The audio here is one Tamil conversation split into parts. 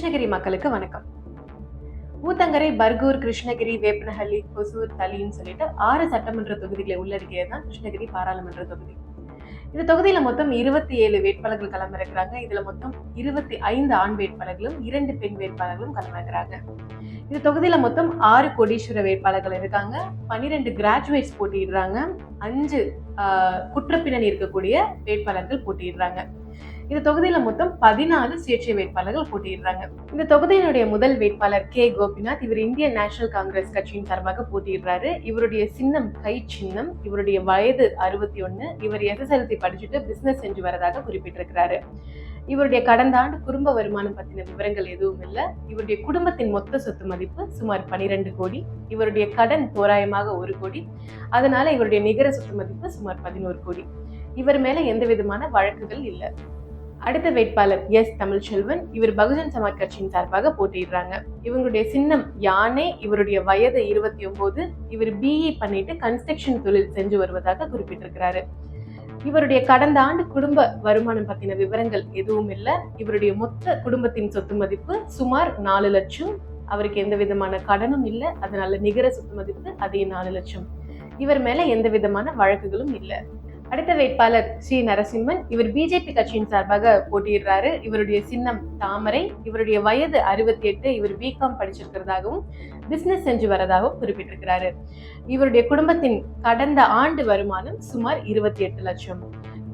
கிருஷ்ணகிரி மக்களுக்கு வணக்கம். ஊத்தங்கரை பர்கூர் கிருஷ்ணகிரி வேப்பனஹள்ளி கொசூர் தலின்னு சொல்லிட்டு ஆறு சட்டமன்ற தொகுதிகளை உள்ளடக்கியது தான் கிருஷ்ணகிரி பாராளுமன்ற தொகுதி. இந்த தொகுதியில மொத்தம் இருபத்தி ஏழு வேட்பாளர்கள் களமிறக்குறாங்க. இதுல மொத்தம் இருபத்தி ஐந்து ஆண் வேட்பாளர்களும் இரண்டு பெண் வேட்பாளர்களும் களமிறக்குறாங்க. இந்த தொகுதியில மொத்தம் ஆறு கோடீஸ்வர வேட்பாளர்கள் இருக்காங்க. பன்னிரெண்டு கிராஜுவேட்ஸ் போட்டியிடுறாங்க. அஞ்சு ஆஹ், குற்றப்பின்னணி இருக்கக்கூடிய வேட்பாளர்கள் போட்டியிடுறாங்க. இந்த தொகுதியில மொத்தம் பதினாலு சுயேட்சை வேட்பாளர்கள் போட்டியிடுறாங்க. இந்த தொகுதியினுடைய முதல் வேட்பாளர் கே. கோபிநாத் இவர் இந்தியன் நேஷனல் காங்கிரஸ் கட்சியின் சார்பாக போட்டியிடுறாரு. இவருடைய சின்னம் கை சின்னம் இவருடைய வயது அறுபத்தி ஒன்னு இவர் எஸ்எஸ்எல்சி படிச்சுட்டு பிசினஸ் செஞ்சு வரதாக குறிப்பிட்டிருக்கிறாரு. இவருடைய கடந்த ஆண்டு குடும்ப வருமானம் பத்தின விவரங்கள் எதுவும் இல்லை. இவருடைய குடும்பத்தின் மொத்த சொத்து மதிப்பு சுமார் 12 கோடி. இவருடைய கடன் தோராயமாக ஒரு கோடி. அதனால இவருடைய நிகர சொத்து மதிப்பு சுமார் பதினோரு கோடி. இவர் மேல எந்த விதமான வழக்குகள் இல்லை. அடுத்த வேட்பாளர் எஸ் தமிழ்ச்செல்வன் இவர் பகுஜன் சமாஜ் கட்சியின் சார்பாக போட்டியிடுறாங்க. இவங்களுடைய சின்னம் யானை இவருடைய வயது இருபத்தி ஒன்பது இவர் பிஇ பண்ணிட்டு கன்ஸ்ட்ரக்ஷன் தொழில் செஞ்சு வருவதாக குறிப்பிட்டிருக்கிறாரு. இவருடைய கடந்த ஆண்டு குடும்ப வருமானம் பத்தின விவரங்கள் எதுவும் இல்லை. இவருடைய மொத்த குடும்பத்தின் சொத்து மதிப்பு சுமார் நாலு லட்சம். அவருக்கு எந்த விதமான கடனும் இல்லை. அதனால நிகர சொத்து மதிப்பு அதே நாலு லட்சம். இவர் மேல எந்த விதமான வழக்குகளும் இல்லை. அடுத்த வேட்பாளர் ஸ்ரீ நரசிம்மன் இவர் பிஜேபி கட்சியின் சார்பாக போட்டியிடுறாரு. இவருடைய சின்னம் தாமரை இவருடைய வயது அறுபத்தி எட்டு இவர் பிகாம் படிச்சிருக்கிறதாகவும் பிசினஸ் செஞ்சு வரதாகவும் குறிப்பிட்டிருக்கிறாரு. இவருடைய குடும்பத்தின் கடந்த ஆண்டு வருமானம் சுமார் இருபத்தி எட்டு லட்சம்.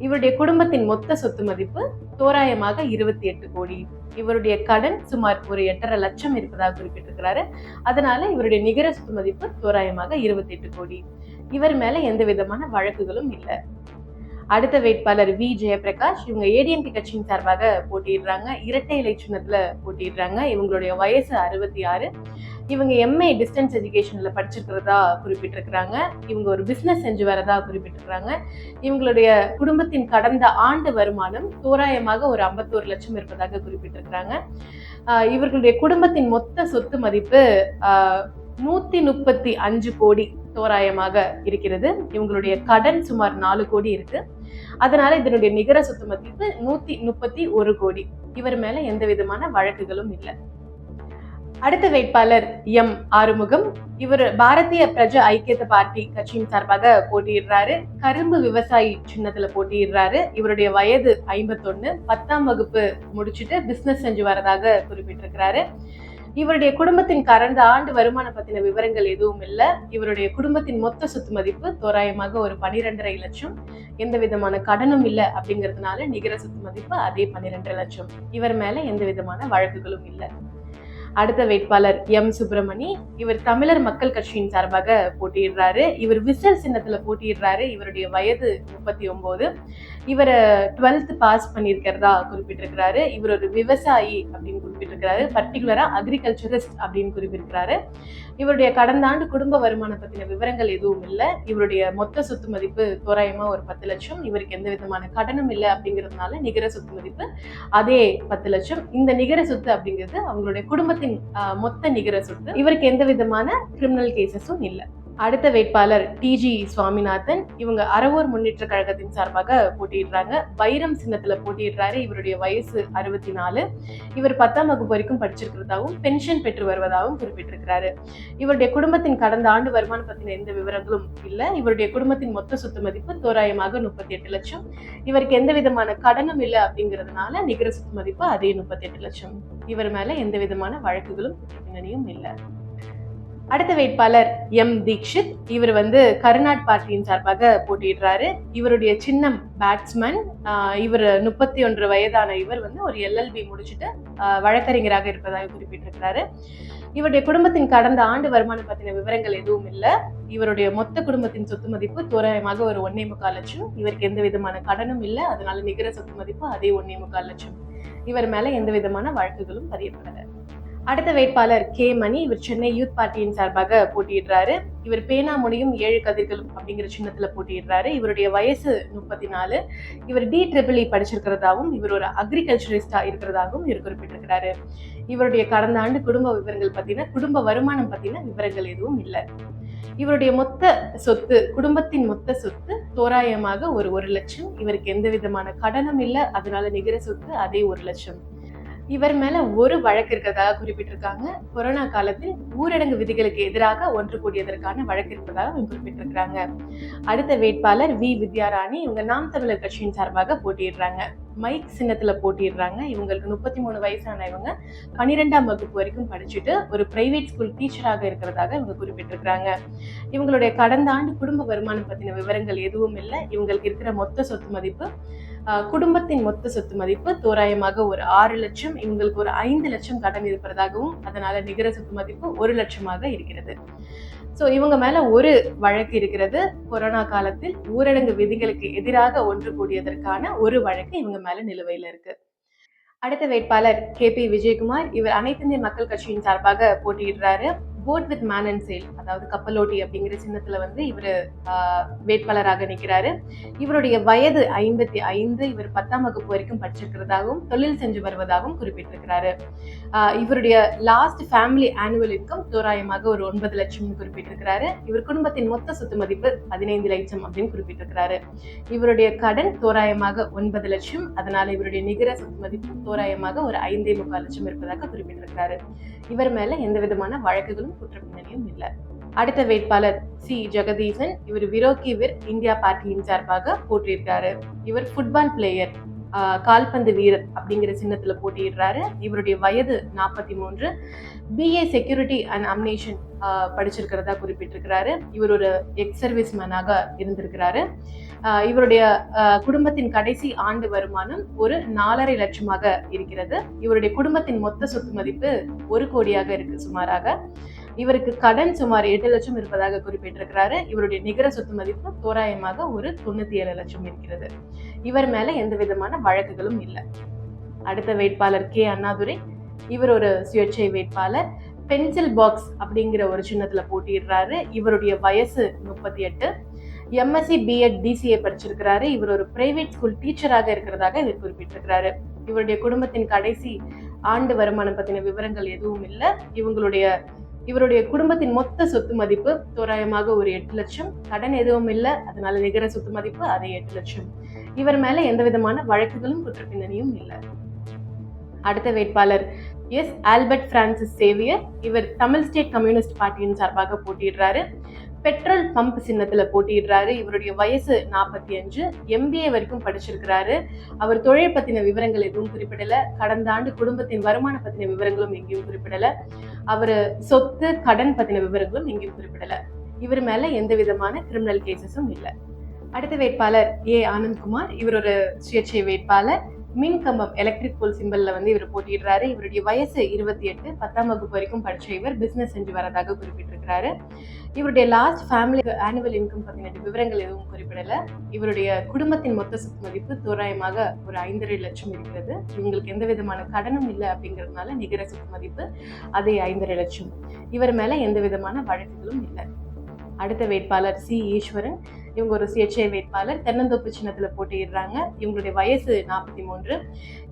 இவருடைய குடும்பத்தின் மொத்த சொத்து மதிப்பு தோராயமாக இருபத்தி எட்டு கோடி. இவருடைய கடன் சுமார் ஒரு எட்டரை லட்சம் இருப்பதாக குறிப்பிட்டிருக்கிறாரு. அதனால இவருடைய நிகர சொத்து மதிப்பு தோராயமாக இருபத்தி எட்டு கோடி. இவர் மேல எந்த விதமான வழக்குகளும் இல்லை. அடுத்த வேட்பாளர் வி. ஜெயபிரகாஷ் இவங்க ஏடிஎம்பி கட்சியின் சார்பாக போட்டியிடுறாங்க. இரட்டை இலை சின்னத்துல போட்டியிடுறாங்க. இவங்களுடைய வயசு அறுபத்தி ஆறு. இவங்க எம்ஏ டிஸ்டன்ஸ் எஜுகேஷனில் படிச்சிருக்கிறதா குறிப்பிட்டிருக்கிறாங்க. இவங்க ஒரு பிஸ்னஸ் செஞ்சு வரதா குறிப்பிட்டிருக்கிறாங்க. இவங்களுடைய குடும்பத்தின் கடந்த ஆண்டு வருமானம் தோராயமாக ஒரு ஐம்பத்தோரு லட்சம் இருப்பதாக குறிப்பிட்டிருக்கிறாங்க. இவர்களுடைய குடும்பத்தின் மொத்த சொத்து மதிப்பு நூற்றி முப்பத்தி அஞ்சு கோடி தோராயமாக இருக்கிறது. இவங்களுடைய கடன் சுமார் நாலு கோடி இருக்குது அதனால இதனுடைய நிகர சொத்து மதிப்பு நூத்தி முப்பத்தி ஒரு கோடி. இவர் மேல எந்த விதமான வழக்குகளும் இல்லை. அடுத்த வேட்பாளர் எம் ஆறுமுகம். இவர் பாரதிய பிரஜா ஐக்கியத்தை பார்ட்டி கட்சியின் சார்பாக போட்டியிடுறாரு. கரும்பு விவசாயி சின்னத்துல போட்டியிடுறாரு. இவருடைய வயது ஐம்பத்தொன்னு. பத்தாம் வகுப்பு முடிச்சுட்டு பிசினஸ் செஞ்சு வரதாக குறிப்பிட்டிருக்கிறாரு. இவருடைய குடும்பத்தின் கடந்த ஆண்டு வருமானம் பத்தின விவரங்கள் எதுவும் இல்லை. இவருடைய குடும்பத்தின் மொத்த சொத்து மதிப்பு தோராயமாக ஒரு பனிரெண்டரை லட்சம். எந்த விதமான கடனும் இல்லை அப்படிங்கிறதுனால நிகர சொத்து மதிப்பு அதே பன்னிரெண்டரை லட்சம். இவர் மேல எந்த விதமான வழக்குகளும் இல்லை. அடுத்த வேட்பாளர் எம் சுப்பிரமணி இவர் தமிழர் மக்கள் கட்சியின் சார்பாக போட்டியிடுறாரு. இவர் விசில் சின்னத்துல போட்டியிடுறாரு. இவருடைய வயது முப்பத்தி ஒன்பது இவர் டுவெல்த் பாஸ் பண்ணியிருக்கிறதா குறிப்பிட்டிருக்கிறாரு. இவர் ஒரு விவசாயி அப்படின்னு குறிப்பிட்டிருக்கிறாரு. பர்டிகுலராக அக்ரிகல்ச்சரிஸ்ட் அப்படின்னு குறிப்பிட்டிருக்கிறாரு. இவருடைய கடந்த ஆண்டு குடும்ப வருமானம் பற்றின விவரங்கள் எதுவும் இல்லை. இவருடைய மொத்த சொத்து மதிப்பு தோராயமாக ஒரு பத்து லட்சம். இவருக்கு எந்த விதமான கடனும் இல்லை அப்படிங்கிறதுனால நிகர சொத்து மதிப்பு அதே பத்து லட்சம். இந்த நிகர சொத்து அப்படிங்கிறது அவங்களுடைய குடும்பத்தின் மொத்த நிகர சொத்து. இவருக்கு எந்த விதமான கிரிமினல் கேசஸும் இல்லை. அடுத்த வேட்பாளர் டிஜி சுவாமிநாதன். இவங்க அறவூர் முன்னேற்ற கழகத்தின் சார்பாக போட்டியிடுறாங்க. வைரம் சின்னத்துல போட்டியிடுறாரு. இவருடைய வயசு அறுபத்தி நாலு இவர் பத்தாம் வகுப்பு வரைக்கும் படிச்சிருக்கிறதாகவும் பென்ஷன் பெற்று வருவதாகவும் குறிப்பிட்டிருக்கிறாரு. இவருடைய குடும்பத்தின் கடந்த ஆண்டு வருமானம் பத்தின எந்த விவரங்களும் இல்லை. இவருடைய குடும்பத்தின் மொத்த சொத்து மதிப்பு தோராயமாக முப்பத்தி எட்டு லட்சம். இவருக்கு எந்த விதமான கடனும் இல்லை அப்படிங்கிறதுனால நிகர சொத்து மதிப்பு அதே முப்பத்தி எட்டு லட்சம். இவர் மேல எந்த விதமான வழக்குகளும் பின்னணியும் இல்லை. அடுத்த வேட்பாளர் எம் தீக்ஷித். இவர் வந்து கருநாட் பார்ட்டியின் சார்பாக போட்டியிடுறாரு. இவருடைய சின்னம் பேட்ஸ்மேன். இவர் முப்பத்தி ஒன்று வயதான இவர் வந்து ஒரு எல்எல்பி முடிச்சுட்டு ஆஹ், வழக்கறிஞராக இருப்பதாக குறிப்பிட்டிருக்கிறாரு. இவருடைய குடும்பத்தின் கடந்த ஆண்டு வருமானம் பத்தின விவரங்கள் எதுவும் இல்லை. இவருடைய மொத்த குடும்பத்தின் சொத்து மதிப்பு தோராயமாக ஒரு ஒன்னே முக்கால் லட்சம். இவருக்கு எந்த விதமான கடனும் இல்லை. அதனால நிகர சொத்து மதிப்பு அதே ஒன்னே முக்கால் லட்சம். இவர் மேல எந்த விதமான வழக்குகளும் பதியப்படல. அடுத்த வேட்பாளர் கே மணி இவர் சென்னை யூத் பார்ட்டியின் சார்பாக போட்டியிடுறாரு. இவர் பேனா முடியும் ஏழு கதிர்களும் அப்படிங்கிற சின்னத்துல போட்டியிடுறாரு. இவருடைய வயசு முப்பத்தி நாலு இவர் டி ட்ரிபிள் e படிச்சிருக்கிறதாவும் இவர் ஒரு அக்ரிகல்ச்சரிஸ்டா இருக்கிறதாகவும் இவர் குறிப்பிட்டிருக்கிறாரு. இவருடைய கடந்த ஆண்டு குடும்ப விவரங்கள் பத்தின குடும்ப வருமானம் பத்தின விவரங்கள் எதுவும் இல்லை. இவருடைய மொத்த சொத்து குடும்பத்தின் மொத்த சொத்து தோராயமாக ஒரு ஒரு லட்சம். இவருக்கு எந்த விதமான கடனும் இல்லை. அதனால நிகர சொத்து அதே ஒரு லட்சம். இவர் மேல ஒரு வழக்கு இருக்கிறதாக குறிப்பிட்டிருக்காங்க. கொரோனா காலத்தில் ஊரடங்கு விதிகளுக்கு எதிராக ஒன்று கூடியதற்கான வழக்கு இருப்பதாக இவங்க குறிப்பிட்டிருக்கிறாங்க. அடுத்த வேட்பாளர் வி. வித்யாராணி இவங்க நாம் தமிழர் கட்சியின் சார்பாக போட்டியிடுறாங்க. மைக் சின்னத்துல போட்டிடுறாங்க இவங்களுக்கு முப்பத்தி மூணு வயசான இவங்க பன்னிரெண்டாம் வகுப்பு வரைக்கும் படிச்சுட்டு ஒரு பிரைவேட் ஸ்கூல் டீச்சராக இருக்கிறதாக இவங்க குறிப்பிட்டிருக்கிறாங்க. இவங்களுடைய கடந்த ஆண்டு குடும்ப வருமானம் பத்தின விவரங்கள் எதுவும் இல்லை. இவங்களுக்கு இருக்கிற மொத்த சொத்து மதிப்பு குடும்பத்தின் மொத்த சொத்து மதிப்பு தோராயமாக ஒரு ஆறு லட்சம் இவங்களுக்கு ஒரு ஐந்து லட்சம் கடன் இருப்பதாகவும் அதனால நிகர சொத்து மதிப்பு ஒரு லட்சமாக இருக்கிறது. ஸோ இவங்க மேல ஒரு வழக்கு இருக்கிறது. கொரோனா காலத்தில் ஊரடங்கு விதிகளுக்கு எதிராக ஒன்று கூடியதற்கான ஒரு வழக்கு இவங்க மேல நிலுவையில இருக்கு. அடுத்த வேட்பாளர் கே பி விஜயகுமார். இவர் அனைத்து இந்திய மக்கள் கட்சியின் சார்பாக போட்டியிடுறாரு. Boat with man and sail அதாவது கப்பலோட்டி அப்படிங்கிற சின்னத்தில் வந்து இவர் வேட்பாளராக நிற்கிறாரு இவருடைய வயது ஐம்பத்தி ஐந்து இவர் பத்தாம் வகுப்பு வரைக்கும் படிச்சிருக்கிறதாகவும் தொழில் செஞ்சு வருவதாகவும் குறிப்பிட்டிருக்கிறாரு. ஆஹ் இவருடைய லாஸ்ட் ஃபேமிலி ஆனுவல் இன்கம் தோராயமாக ஒரு ஒன்பது லட்சம் குறிப்பிட்டிருக்கிறாரு. இவர் குடும்பத்தின் மொத்த சொத்து மதிப்பு பதினைந்து லட்சம் அப்படின்னு குறிப்பிட்டிருக்கிறாரு. இவருடைய கடன் தோராயமாக ஒன்பது லட்சம் அதனால இவருடைய நிகர சொத்து மதிப்பு தோராயமாக ஒரு ஐந்தே முக்கால் லட்சம் இருப்பதாக குறிப்பிட்டிருக்கிறாரு. இவர் மேல எந்த விதமான வழக்குகளும் குற்றப்பின்னணியும் இல்லை. அடுத்த வேட்பாளர் சி. ஜெகதீசன் இவர் விரோக்கி விர் இந்தியா பார்ட்டியின் சார்பாக போட்டியிருக்காரு இவர் ஃபுட்பால் பிளேயர் கால்பந்து வீரர் அப்படிங்கிற சின்னத்துல போட்டியிடுறாரு. இவருடைய வயது நாற்பத்தி மூன்று பிஏ செக்யூரிட்டி அண்ட் அம்னேஷன் படிச்சிருக்கிறதா குறிப்பிட்டிருக்கிறாரு. இவர் ஒரு எக்ஸ் சர்வீஸ் மேனாக இருந்திருக்கிறாரு. ஆஹ் இவருடைய குடும்பத்தின் கடைசி ஆண்டு வருமானம் ஒரு நாலரை லட்சமாக இருக்கிறது. இவருடைய குடும்பத்தின் மொத்த சொத்து மதிப்பு ஒரு கோடியாக இருக்கு சுமாராக. இவருக்கு கடன் சுமார் எட்டு லட்சம் இருப்பதாக குறிப்பிட்டிருக்கிறாரு. இவருடைய நிகர சொத்து மதிப்பு தோராயமாக ஒரு தொண்ணூத்தி ஏழு லட்சம் இருக்கிறது. இவர் மேல எந்த விதமான வழக்குகளும் இல்லை. அடுத்த வேட்பாளர் கே. அண்ணாதுரை இவர் ஒரு சுயேட்சை வேட்பாளர். பென்சில் பாக்ஸ் அப்படிங்கிற ஒரு சின்னத்துல போட்டியிடுறாரு. இவருடைய வயசு முப்பத்தி எட்டு எம்எஸ்சி பிஎட் டிசிஏ படிச்சிருக்கிறாரு. இவர் ஒரு பிரைவேட் ஸ்கூல் டீச்சராக இருக்கிறதாக இவர் குறிப்பிட்டிருக்கிறாரு. இவருடைய குடும்பத்தின் கடைசி ஆண்டு வருமானம் பத்தின விவரங்கள் எதுவும் இல்லை. இவங்களுடைய இவருடைய குடும்பத்தின் மொத்த சொத்து மதிப்பு தோராயமாக ஒரு எட்டு லட்சம். கடன் எதுவும் இல்லை அதனால நிகர சொத்து மதிப்பு அதே எட்டு லட்சம். இவர் மேல எந்த விதமான வழக்குகளும் குற்றப்பின்னணியும் இல்லை. அடுத்த வேட்பாளர் எஸ் ஆல்பர்ட் பிரான்சிஸ் சேவியர். இவர் தமிழ் ஸ்டேட் கம்யூனிஸ்ட் பார்ட்டியின் சார்பாக போட்டியிடுறாரு. பெட்ரோல் பம்ப் சின்னத்துல போட்டியிடுறாரு. இவருடைய வயசு நாற்பத்தி அஞ்சு. எம்பிஏ வரைக்கும் படிச்சிருக்கிறாரு. அவர் தொழில் பத்தின விவரங்கள் எதுவும் குறிப்பிடல. கடந்த ஆண்டு குடும்பத்தின் வருமான பத்தின விவரங்களும் எங்கேயும் குறிப்பிடல. அவர் சொத்து கடன் பத்தின விவரங்களும் எங்கேயும் குறிப்பிடல. இவர் மேல எந்த விதமான கிரிமினல் கேசஸும் இல்லை. அடுத்த வேட்பாளர் ஏ. ஆனந்த்குமார். இவர் ஒரு சுயேட்சை வேட்பாளர். மின் கம்பம் எலக்ட்ரிக் போல் சிம்பிளில் வந்து இவர் போட்டியிடுறாரு. இவருடைய வயசு இருபத்தி எட்டு. பத்தாம் வகுப்பு வரைக்கும் படிச்ச இவர் பிசினஸ் செஞ்சு வரதாக குறிப்பிட்டிருக்கிறாரு. இவருடைய லாஸ்ட் ஃபேமிலி ஆனுவல் இன்கம் பார்த்தீங்கன்னா விவரங்கள் எதுவும் குறிப்பிடல. இவருடைய குடும்பத்தின் மொத்த சொத்து மதிப்பு தோராயமாக ஒரு ஐந்தரை லட்சம் இருக்கிறது. இவங்களுக்கு எந்த விதமான கடனும் இல்லை அப்படிங்கிறதுனால நிகர சொத்து மதிப்பு அதே ஐந்தரை லட்சம். இவர் மேல எந்த விதமான வழக்குகளும் இல்லை. அடுத்த வேட்பாளர் சி ஈஸ்வரன். இவங்க ஒரு சுயேட்சை வேட்பாளர் தென்னந்தோப்பு சின்னத்தில் போட்டியிடுறாங்க. இவங்களுடைய வயசு நாற்பத்தி மூன்று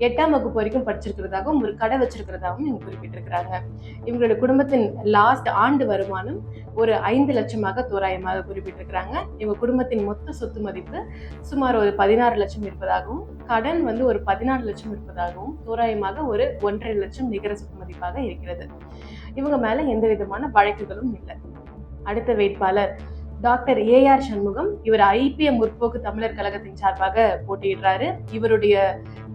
எட்டாம் வகுப்பு வரைக்கும் படிச்சிருக்கிறதாகவும் ஒரு கடை வச்சிருக்கிறதாகவும் இவங்க குறிப்பிட்டிருக்கிறாங்க. இவங்களுடைய குடும்பத்தின் லாஸ்ட் ஆண்டு வருமானம் ஒரு ஐந்து லட்சமாக தோராயமாக குறிப்பிட்டிருக்கிறாங்க. இவங்க குடும்பத்தின் மொத்த சொத்து மதிப்பு சுமார் ஒரு பதினாறு லட்சம் இருப்பதாகவும் கடன் வந்து ஒரு பதினாறு லட்சம் இருப்பதாகவும் தோராயமாக ஒரு ஒன்றரை லட்சம் நிகர சொத்து மதிப்பாக இருக்கிறது. இவங்க மேலே எந்த விதமான வழக்குகளும் இல்லை. அடுத்த வேட்பாளர் டாக்டர் ஏஆர் சண்முகம் இவர் ஐபிஎம் முற்போக்கு தமிழர் கழகத்தின் சார்பாக போட்டியிடுறாரு. இவருடைய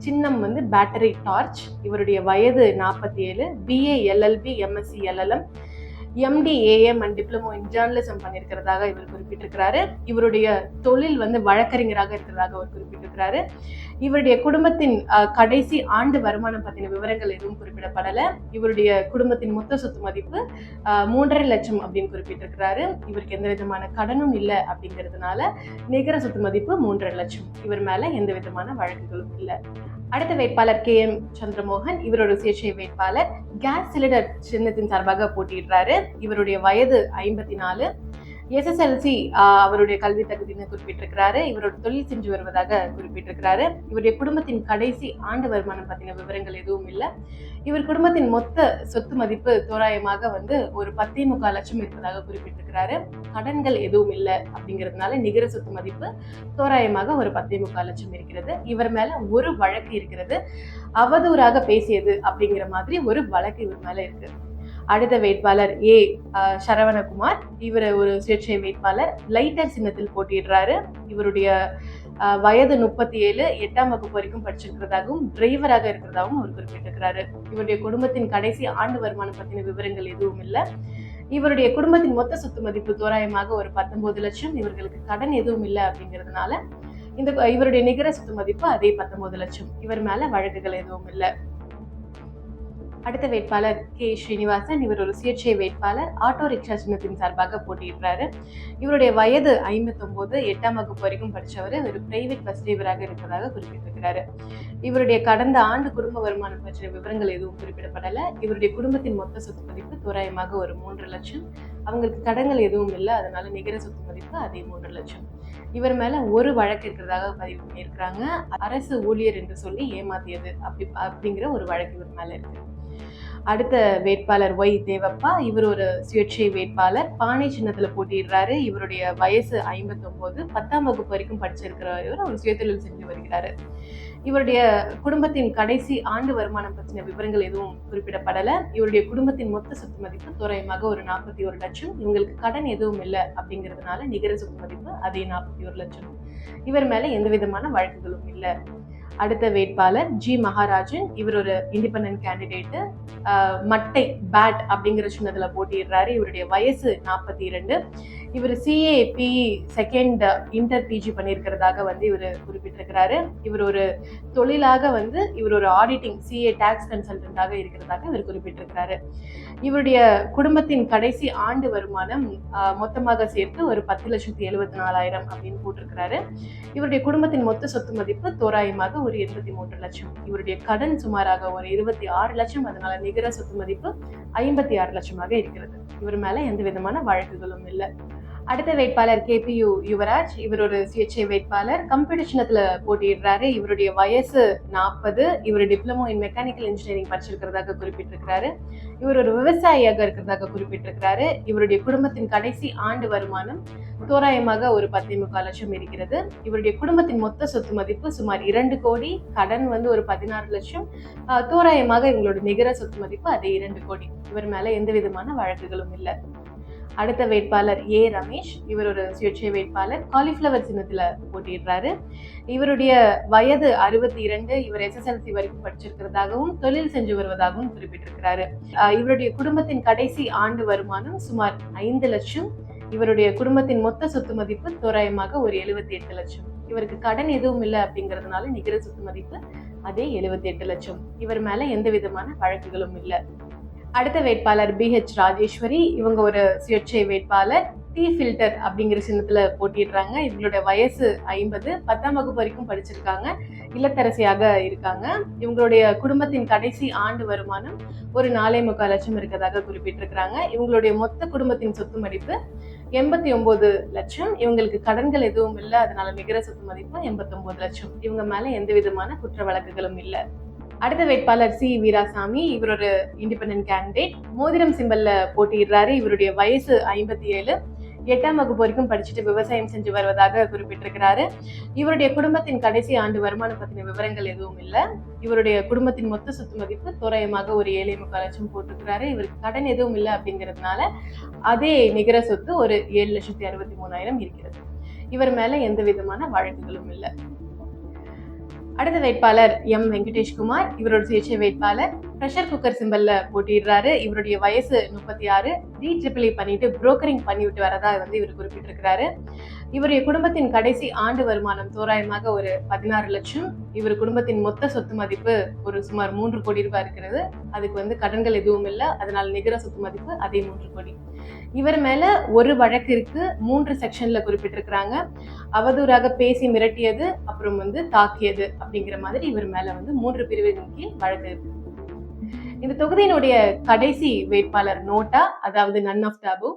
சின்னம் வந்து பேட்டரி டார்ச் இவருடைய வயது நாற்பத்தி ஏழு BA LLB MSc LLM MDAM and diploma in journalism பண்ணியிருக்கிறதாக இவர் குறிப்பிட்டிருக்கிறாரு. இவருடைய தொழில் வந்து வழக்கறிஞராக இருக்கிறதாக அவர் குறிப்பிட்டிருக்கிறாரு. இவருடைய குடும்பத்தின் கடைசி ஆண்டு வருமானம் பற்றின விவரங்கள் எதுவும் குறிப்பிடப்படலை. இவருடைய குடும்பத்தின் மொத்த சொத்து மதிப்பு மூன்றரை லட்சம் அப்படின்னு குறிப்பிட்டிருக்கிறாரு. இவருக்கு எந்த விதமான கடனும் இல்லை அப்படிங்கிறதுனால நிகர சொத்து மதிப்பு மூன்றரை லட்சம். இவர் மேலே எந்த விதமான வழக்குகளும் இல்லை. அடுத்த வேட்பாளர் கே எம் சந்திரமோகன் இவரோட சுயேட்சை வேட்பாளர் கேஸ் சிலிண்டர் சின்னத்தின் சார்பாக போட்டியிடுறாரு. இவருடைய வயது ஐம்பத்தி நாலு எஸ்எஸ்எல்சி அவருடைய கல்வி தகுதின்னு குறிப்பிட்டிருக்கிறாரு. இவரோட தொழில் செஞ்சு வருவதாக குறிப்பிட்டிருக்கிறாரு. இவருடைய குடும்பத்தின் கடைசி ஆண்டு வருமானம் பார்த்தீங்கன்னா விவரங்கள் எதுவும் இல்லை. இவர் குடும்பத்தின் மொத்த சொத்து மதிப்பு தோராயமாக வந்து ஒரு பத்தே முக்கால் லட்சம் இருப்பதாக குறிப்பிட்டிருக்கிறாரு. கடன்கள் எதுவும் இல்லை அப்படிங்கிறதுனால நிகர சொத்து மதிப்பு தோராயமாக ஒரு பத்தே முக்கால் லட்சம் இருக்கிறது. இவர் மேல ஒரு வழக்கு இருக்கிறது. அவதூறாக பேசியது அப்படிங்கிற மாதிரி ஒரு வழக்கு இவர் மேல இருக்கு. அடுத்த வேட்பாளர் ஏ சரவணகுமார். இவர் ஒரு சுயேட்சை வேட்பாளர். லைட்டர் சின்னத்தில் போட்டியிடுறாரு. இவருடைய வயது முப்பத்தி ஏழு எட்டாம் வகுப்பு வரைக்கும் படிச்சிருக்கிறதாகவும் டிரைவராக இருக்கிறதாகவும் அவர் குறிப்பிட்டிருக்கிறாரு. இவருடைய குடும்பத்தின் கடைசி ஆண்டு வருமானம் பற்றின விவரங்கள் எதுவும் இல்லை. இவருடைய குடும்பத்தின் மொத்த சொத்து மதிப்பு தோராயமாக ஒரு பத்தொன்பது லட்சம். இவர்களுக்கு கடன் எதுவும் இல்லை அப்படிங்கிறதுனால இந்த இவருடைய நிகர சொத்து மதிப்பு அதே பத்தொன்பது லட்சம். இவர் மேல வழக்குகள் எதுவும் இல்லை. அடுத்த வேட்பாளர் கே. ஸ்ரீனிவாசன் இவர் ஒரு சுயேட்சை வேட்பாளர் ஆட்டோ ரிக்ஷா சின்னத்தின் சார்பாக போட்டியிடுறாரு. இவருடைய வயது ஐம்பத்தொம்போது எட்டாம் வகுப்பு வரைக்கும் படித்தவர் ஒரு பிரைவேட் பஸ் டிரைவராக இருப்பதாக குறிப்பிட்டிருக்கிறாரு. இவருடைய கடந்த ஆண்டு குடும்ப வருமானம் பற்றிய விவரங்கள் எதுவும் குறிப்பிடப்படலை. இவருடைய குடும்பத்தின் மொத்த சொத்து மதிப்பு தோராயமாக ஒரு மூன்று லட்சம். அவங்களுக்கு கடன்கள் எதுவும் இல்லை. அதனால நிகர சொத்து மதிப்பு அதே மூன்று லட்சம். இவர் மேல ஒரு வழக்கு இருக்கிறதாக பதிவு பண்ணியிருக்கிறாங்க. அரசு ஊழியர் என்று சொல்லி ஏமாத்தியது அப்படி அப்படிங்கிற ஒரு வழக்கு இவர் மேல இருக்கு. அடுத்த வேட்பாளர் ஒய் தேவப்பா இவர் ஒரு சுயேட்சை வேட்பாளர். பானை சின்னத்துல போட்டியிடுறாரு. இவருடைய வயசு ஐம்பத்தொம்போது. பத்தாம் வகுப்பு வரைக்கும் படிச்சிருக்கிற இவர். ஒரு சுயதொழில் செஞ்சு வருகிறாரு. இவருடைய குடும்பத்தின் கடைசி ஆண்டு வருமானம் பற்றின விவரங்கள் எதுவும் குறிப்பிடப்படலை. இவருடைய குடும்பத்தின் மொத்த சொத்து மதிப்பு தோராயமாக ஒரு நாற்பத்தி ஒரு லட்சம். இவங்களுக்கு கடன் எதுவும் இல்லை அப்படிங்கிறதுனால நிகர சொத்து மதிப்பு அதே நாற்பத்தி ஒரு லட்சம். இவர் மேலே எந்த விதமான வழக்குகளும் இல்லை. அடுத்த வேட்பாளர் ஜி மகாராஜன். இவர் ஒரு இண்டிபெண்ட் கேண்டிடேட்டு மட்டை பேட் அப்படிங்கிற சின்னத்துல போட்டியிடுறாரு. இவருடைய வயசு நாற்பத்தி இரண்டு. இவர் சிஏபி செகண்ட் இன்டர் பிஜி பண்ணியிருக்கிறதாக வந்து இவர் குறிப்பிட்டிருக்கிறாரு. இவர் ஒரு தொழிலாக வந்து இவர் ஒரு ஆடிட்டிங் சிஏ டேக்ஸ் கன்சல்டன்டாக இருக்கிறதாக இவர் குறிப்பிட்டிருக்கிறாரு. இவருடைய குடும்பத்தின் கடைசி ஆண்டு வருமானம் மொத்தமாக சேர்த்து ஒரு பத்து லட்சத்தி எழுபத்தி நாலாயிரம் அப்படின்னு போட்டிருக்கிறாரு. இவருடைய குடும்பத்தின் மொத்த சொத்து மதிப்பு தோராயமாக ஒரு எண்பத்தி மூன்று லட்சம். இவருடைய கடன் சுமாராக ஒரு இருபத்தி ஆறு லட்சம். அதனால நிகர சொத்து மதிப்பு ஐம்பத்தி ஆறு லட்சமாக இருக்கிறது. இவர் மேல எந்த விதமான வழக்குகளும் இல்லை. அடுத்த வேட்பாளர் கேபியு யுவராஜ் இவர் ஒரு சுயேட்சை வேட்பாளர். கம்ப்யூட்டர் போட்டியிடுறாரு. இவருடைய வயசு நாற்பது இவர் டிப்ளமோ இன் மெக்கானிக்கல் இன்ஜினியரிங் படிச்சிருக்கிறதாக குறிப்பிட்டிருக்கிறாரு. இவர் ஒரு விவசாயியாக இருக்கிறதாக குறிப்பிட்டிருக்கிறாரு. இவருடைய குடும்பத்தின் கடைசி ஆண்டு வருமானம் தோராயமாக ஒரு பத்தே முக்கால் லட்சம் இருக்கிறது. இவருடைய குடும்பத்தின் மொத்த சொத்து மதிப்பு சுமார் இரண்டு கோடி. கடன் வந்து ஒரு பதினாறு லட்சம். தோராயமாக இவங்களோட நிகர சொத்து மதிப்பு அதே இரண்டு கோடி. இவர் மேல எந்த விதமான வழக்குகளும் இல்லை. அடுத்த வேட்பாளர் ஏ ரமேஷ். இவர் ஒரு சுயேட்சை வேட்பாளர். காலிஃப்ளவர் சின்னத்துல போட்டியிடுறாரு. இவருடைய வயது அறுபத்தி இரண்டு இவர் எஸ்எஸ்எல்சி வரைக்கும் படிச்சிருக்கிறதாகவும் தொழில் செஞ்சு வருவதாகவும் குறிப்பிட்டிருக்கிறாரு. இவருடைய குடும்பத்தின் கடைசி ஆண்டு வருமானம் சுமார் ஐந்து லட்சம். இவருடைய குடும்பத்தின் மொத்த சொத்து மதிப்பு தோராயமாக ஒரு எழுபத்தி எட்டு லட்சம். இவருக்கு கடன் எதுவும் இல்லை அப்படிங்கிறதுனால நிகர சொத்து மதிப்பு அதே எழுபத்தி எட்டு லட்சம். இவர் மேல எந்த விதமான வழக்குகளும் இல்லை. அடுத்த வேட்பாளர் பிஹெச் ராஜேஸ்வரி இவங்க ஒரு சுயேட்சை வேட்பாளர் டி ஃபில்டர் அப்படிங்கிற சின்னத்தில் போட்டிடுறாங்க இவங்களோட வயசு ஐம்பது பத்தாம் வகுப்பு வரைக்கும் படிச்சிருக்காங்க. இல்லத்தரசியாக இருக்காங்க. இவங்களுடைய குடும்பத்தின் கடைசி ஆண்டு வருமானம் ஒரு நாலே முக்கால் லட்சம் இருக்கிறதாக குறிப்பிட்டிருக்கிறாங்க. இவங்களுடைய மொத்த குடும்பத்தின் சொத்து மதிப்பு எண்பத்தி ஒம்பது லட்சம். இவங்களுக்கு கடன்கள் எதுவும் இல்லை. அதனால நிகர சொத்து மதிப்பு எண்பத்தொம்பது லட்சம். இவங்க மேலே எந்த விதமான குற்ற வழக்குகளும் இல்லை. அடுத்த வேட்பாளர் சி வீராசாமி இவர் ஒரு இண்டிபெண்டன்ட் கேண்டிடேட் மோதிரம் சிம்பல்ல போட்டியிடுறாரு. இவருடைய வயசு ஐம்பத்தி ஏழு எட்டாம் வகுப்பு வரைக்கும் படிச்சுட்டு விவசாயம் செஞ்சு வருவதாக குறிப்பிட்டிருக்கிறாரு. இவருடைய குடும்பத்தின் கடைசி ஆண்டு வருமானம் பத்தின விவரங்கள் எதுவும் இல்லை. இவருடைய குடும்பத்தின் மொத்த சொத்து மதிப்பு தோராயமாக ஒரு ஏழை முக்கால் லட்சம் போட்டிருக்கிறாரு. இவருக்கு கடன் எதுவும் இல்லை அப்படிங்கிறதுனால அதே நிகர சொத்து ஒரு ஏழு லட்சத்தி அறுபத்தி மூணாயிரம் இருக்கிறது. இவர் மேல எந்த விதமான வழக்குகளும் இல்லை. அடுத்த வேட்பாளர் எம் வெங்கடேஷ்குமார். இவரோட சுயேட்சை வேட்பாளர் ப்ரெஷர் குக்கர் சிம்பல்ல போட்டிடுறாரு. இவருடைய வயசு முப்பத்தி ஆறு. டி ட்ரிபிளி e பண்ணிட்டு புரோக்கரிங் பண்ணிவிட்டு வரதா வந்து இவர் குறிப்பிட்டிருக்கிறாரு. இவருடைய குடும்பத்தின் கடைசி ஆண்டு வருமானம் தோராயமாக ஒரு பதினாறு லட்சம். இவர் குடும்பத்தின் மொத்த சொத்து மதிப்பு ஒரு சுமார் மூன்று கோடி ரூபாய் இருக்கிறது. அதுக்கு வந்து கடன்கள் எதுவும் இல்லை. அதனால நிகர சொத்து மதிப்பு அதே மூன்று கோடி. இவர் மேல ஒரு வழக்கு இருக்கு மூன்று செக்ஷன்ல குறிப்பிட்டிருக்கிறாங்க. அவதூறாக பேசி மிரட்டியது அப்புறம் வந்து தாக்கியது அப்படிங்கிற மாதிரி இவர் மேல வந்து மூன்று பிரிவுகளின் கீழ் வழக்கு இருக்கு இந்த தொகுதியினுடைய கடைசி வேட்பாளர் நோட்டா அதாவது நன் ஆஃப் டாபு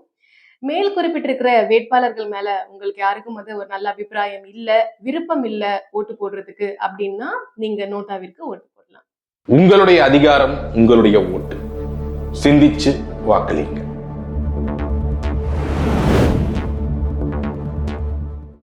மேல் குறிப்பிட்டிருக்கிற வேட்பாளர்கள் மேல உங்களுக்கு யாருக்கும் வந்து ஒரு நல்ல அபிப்பிராயம் இல்ல விருப்பம் இல்ல ஓட்டு போடுறதுக்கு அப்படின்னா நீங்க நோட்டாவிற்கு ஓட்டு போடலாம். உங்களுடைய அதிகாரம் உங்களுடைய ஓட்டு. சிந்திச்சு வாக்களிங்க.